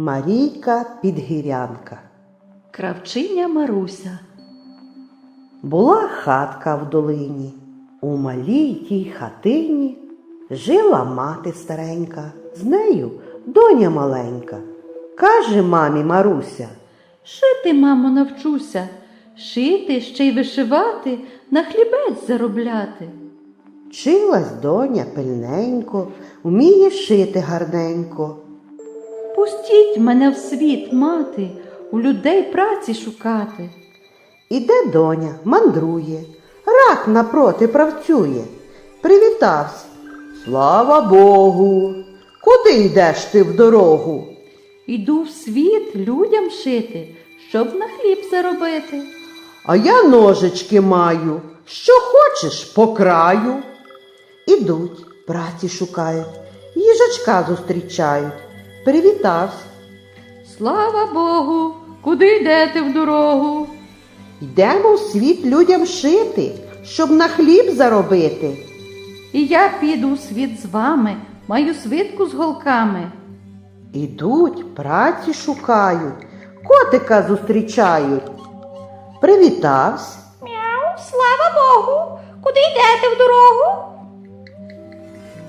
Марійка Підгірянка. Кравчиня Маруся. Була хатка в долині. У малій тій хатині жила мати старенька, з нею доня маленька. Каже мамі Маруся, Шити, мамо, навчуся, шити, ще й вишивати, на хлібець заробляти. вчилась доня пильненько, вміє шити гарненько. Пустіть мене в світ, мати, у людей праці шукати. Іде доня, мандрує, рак напроти правцює. Привітався. Слава Богу! Куди йдеш ти в дорогу? Іду в світ людям шити, щоб на хліб заробити. А я ножички маю, що хочеш по краю. Ідуть, праці шукають, їжачка зустрічають. Привітався. Слава Богу, куди йдете в дорогу? Йдемо в світ людям шити, щоб на хліб заробити. І я піду у світ з вами, маю свитку з голками. Ідуть, праці шукають, котика зустрічають. Привітався. Мяу, слава Богу! Куди йдете в дорогу?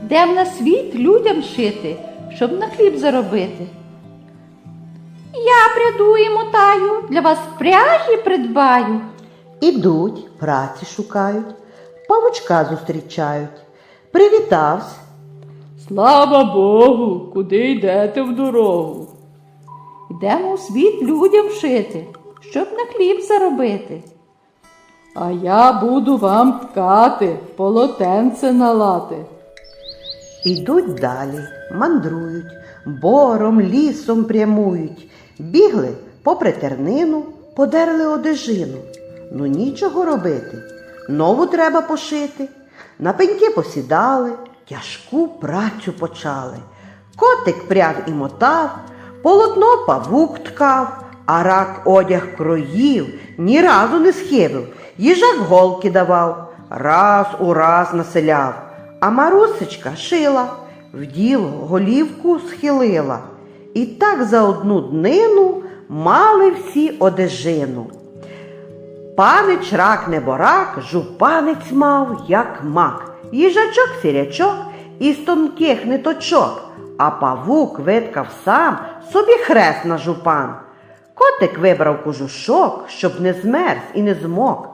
Дем на світ людям шити, щоб на хліб заробити. Я пряду і мотаю, для вас пряжі придбаю. Ідуть, праці шукають, павучка зустрічають. Привітався. Слава Богу, куди йдете в дорогу? Йдемо у світ людям шити, щоб на хліб заробити. А я буду вам ткати, полотенце налати. Ідуть далі, мандрують, бором, лісом прямують. Бігли попри тернину, подерли одежину. Ну нічого робити. Нову треба пошити. На пеньки посідали, тяжку працю почали. Котик пряв і мотав, полотно павук ткав, а рак одяг кроїв, ні разу не схибив, їжак голки давав, раз у раз населяв. А Марусечка шила, в діло голівку схилила. І так за одну днину мали всі одежину. Панич рак неборак, жупанець мав, як мак, їжачок сірячок із тонких ниточок, а павук виткав сам собі хрест на жупан. Котик вибрав кожушок, щоб не змерз і не змок.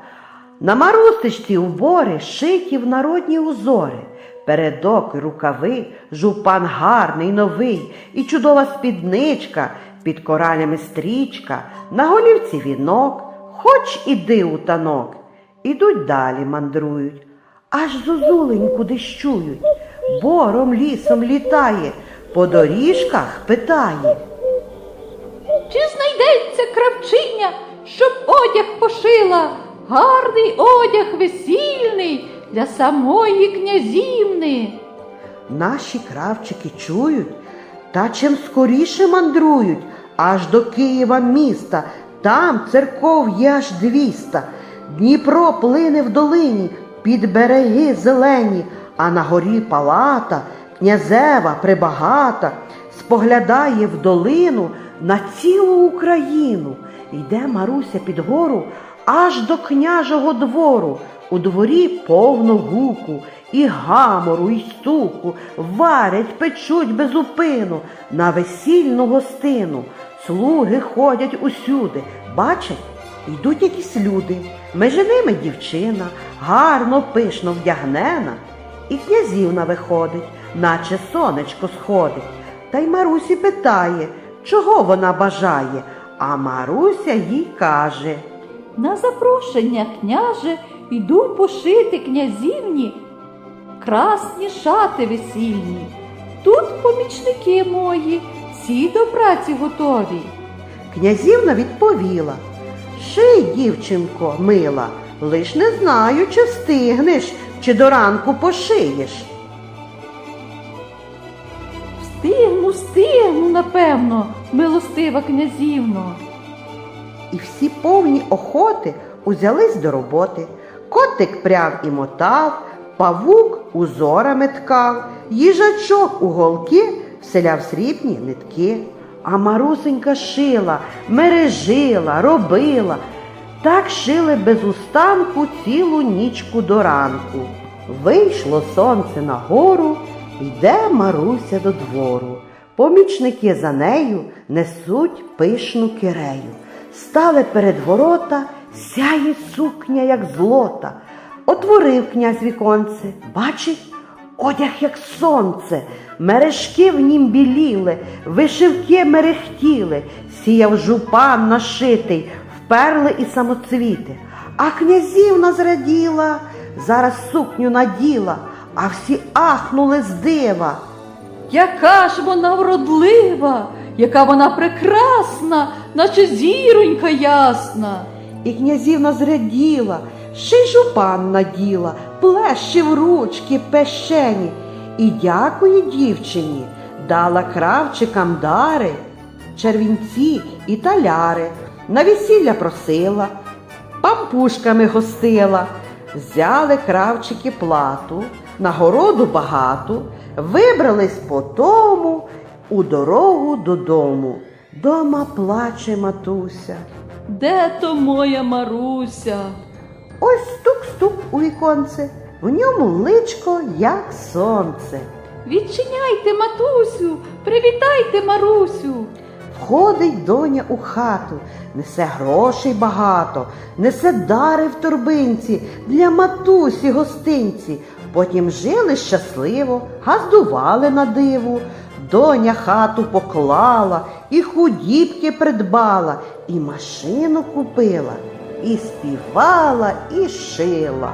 На марусичці убори шиті в народні узори. Передок і рукави, жупан гарний, новий, і чудова спідничка, під коралями стрічка, на голівці вінок, хоч іди у танок. Ідуть далі мандрують, аж зозуленьку дещують, бором лісом літає, по доріжках питає. Чи знайдеться кравчиня, щоб одяг пошила, гарний одяг весільний для самої князівни? Наші кравчики чують, та чим скоріше мандрують, аж до Києва міста, там церков є аж двіста. Дніпро плине в долині, під береги зелені, а на горі палата, князева прибагата, споглядає в долину на цілу Україну. Йде Маруся під гору аж до княжого двору. У дворі повно гуку, і гамору, і стуку, варять, печуть без упину на весільну гостину. Слуги ходять усюди, бачать, йдуть якісь люди, межи ними дівчина, гарно пишно вдягнена, і князівна виходить, наче сонечко сходить. Та й Марусі питає, чого вона бажає, а Маруся їй каже. На запрошення, княже, йду пошити князівні красні шати весільні. Тут помічники мої, всі до праці готові. Князівна відповіла Ший, дівчинко, мила, лиш не знаю, чи встигнеш, чи до ранку пошиєш. Встигну, встигну, напевно, милостива князівно. І всі повні охоти узялись до роботи. Котик пряв і мотав, павук узорами ткав, їжачок у голки вселяв срібні нитки. а Марусенька шила, мережила, робила. Так шили без устанку цілу нічку до ранку. Вийшло сонце на гору, йде Маруся до двору. Помічники за нею несуть пишну кирею. Стали перед ворота, сяє сукня, як злота. Отворив князь віконце, бачить, одяг, як сонце, мережки в нім біліли, вишивки мерехтіли, сіяв жупан нашитий, вперли і самоцвіти. А князівна зраділа, зараз сукню наділа, а всі ахнули з дива. Яка ж вона вродлива, яка вона прекрасна, наче зіронька ясна. І князівна зраділа, ще й жупан наділа, плещив ручки пещені. І дякує дівчині, дала кравчикам дари, червінці і таляри, на весілля просила, пампушками гостила, взяли кравчики плату, нагороду багату, вибрались по тому у дорогу додому. Дома плаче матуся. Де то моя Маруся? Ось стук-стук у віконце, в ньому личко, як сонце. Відчиняйте, матусю, привітайте Марусю. Входить доня у хату, несе грошей багато, несе дари в торбинці для матусі гостинці. Потім жили щасливо, газдували на диву. Доня хату поклала, і худібки придбала, і машину купила, і співала, і шила.